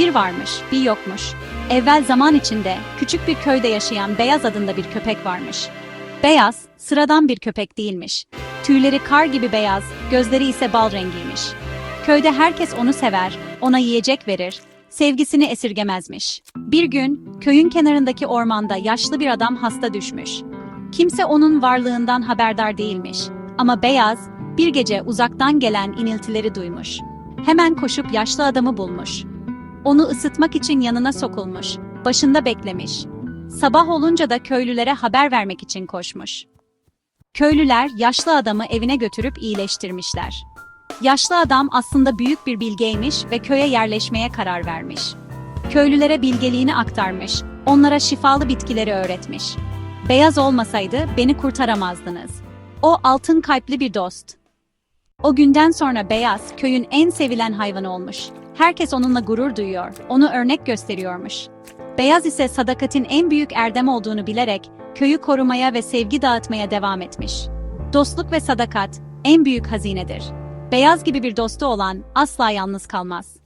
Bir varmış, bir yokmuş. Evvel zaman içinde küçük bir köyde yaşayan Beyaz adında bir köpek varmış. Beyaz, sıradan bir köpek değilmiş. Tüyleri kar gibi beyaz, gözleri ise bal rengiymiş. Köyde herkes onu sever, ona yiyecek verir, sevgisini esirgemezmiş. Bir gün köyün kenarındaki ormanda yaşlı bir adam hasta düşmüş. Kimse onun varlığından haberdar değilmiş. Ama Beyaz bir gece uzaktan gelen iniltileri duymuş. Hemen koşup yaşlı adamı bulmuş. Onu ısıtmak için yanına sokulmuş. Başında beklemiş. Sabah olunca da köylülere haber vermek için koşmuş. Köylüler yaşlı adamı evine götürüp iyileştirmişler. Yaşlı adam aslında büyük bir bilgeymiş ve köye yerleşmeye karar vermiş. Köylülere bilgeliğini aktarmış, onlara şifalı bitkileri öğretmiş. Beyaz olmasaydı beni kurtaramazdınız. O altın kalpli bir dost. O günden sonra Beyaz köyün en sevilen hayvanı olmuş. Herkes onunla gurur duyuyor, onu örnek gösteriyormuş. Beyaz ise sadakatin en büyük erdem olduğunu bilerek köyü korumaya ve sevgi dağıtmaya devam etmiş. Dostluk ve sadakat en büyük hazinedir. Beyaz gibi bir dostu olan asla yalnız kalmaz.